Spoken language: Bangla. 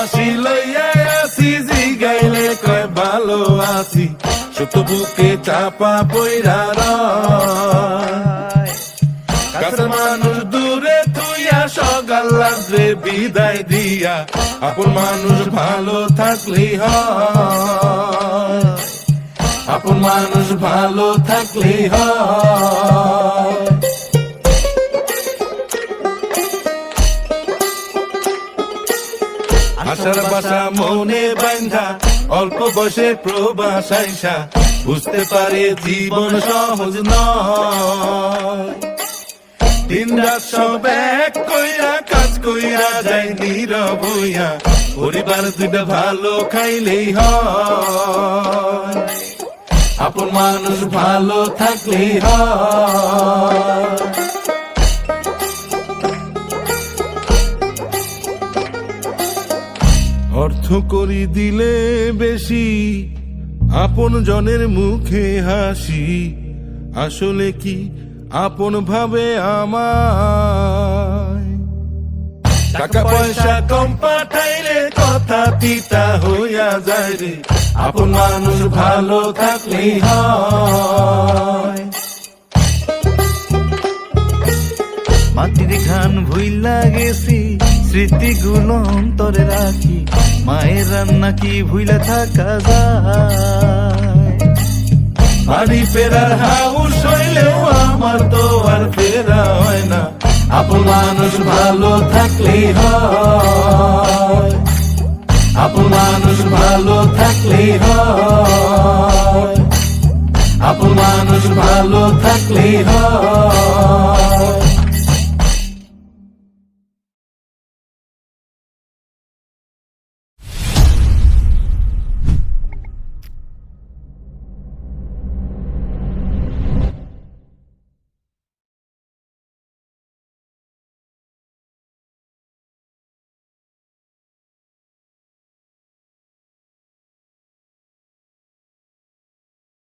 হাসি লইয়া আসি জি গাইলে কয়, ভালো আছি। ছোট বুকে চাপা বইরা কাছের মানুষ দূরে তুইয়া সকাল রাত্রে বিদায় দিয়া, আপন মানুষ ভালো থাকলি হ আপন মানুষ ভালো থাকলি হয়। আশার বাসা মনে বান্ধা, অল্প বয়সে প্রবাস আইসা বুঝতে পারে জীবন সহজ নয়। দিন রাত সব এক কইরা, কাজ কইরা যায় নীরব হইয়া, পরিবার দুটা ভালো খাইলেই হয়। আপন মানুষ ভালো থাকলেই হয়। অর্থ করি দিলে বেশি, আপন জনের মুখে হাসি। আসলে কি আপন ভাবে আমায়? টাকা পয়সা কম পাঠাইলে কথা তিতা হইয়া যায় রে। আপন মানুষ ভালো থাকলেই হয়। মাটির ঘান ভুইলা গেছি স্মৃতিগুলো অন্তরে রাখি। মায়ের রান্না কি ভুইলা থাকা যায়? বাড়ি ফেরার হাউস হইলেও আমার তো আর ফেরা হয় না। আপন মানুষ ভালো থাকলেই হয়। আপন মানুষ ভালো থাকলেই হয়। আপন মানুষ ভালো থাকলেই হয়।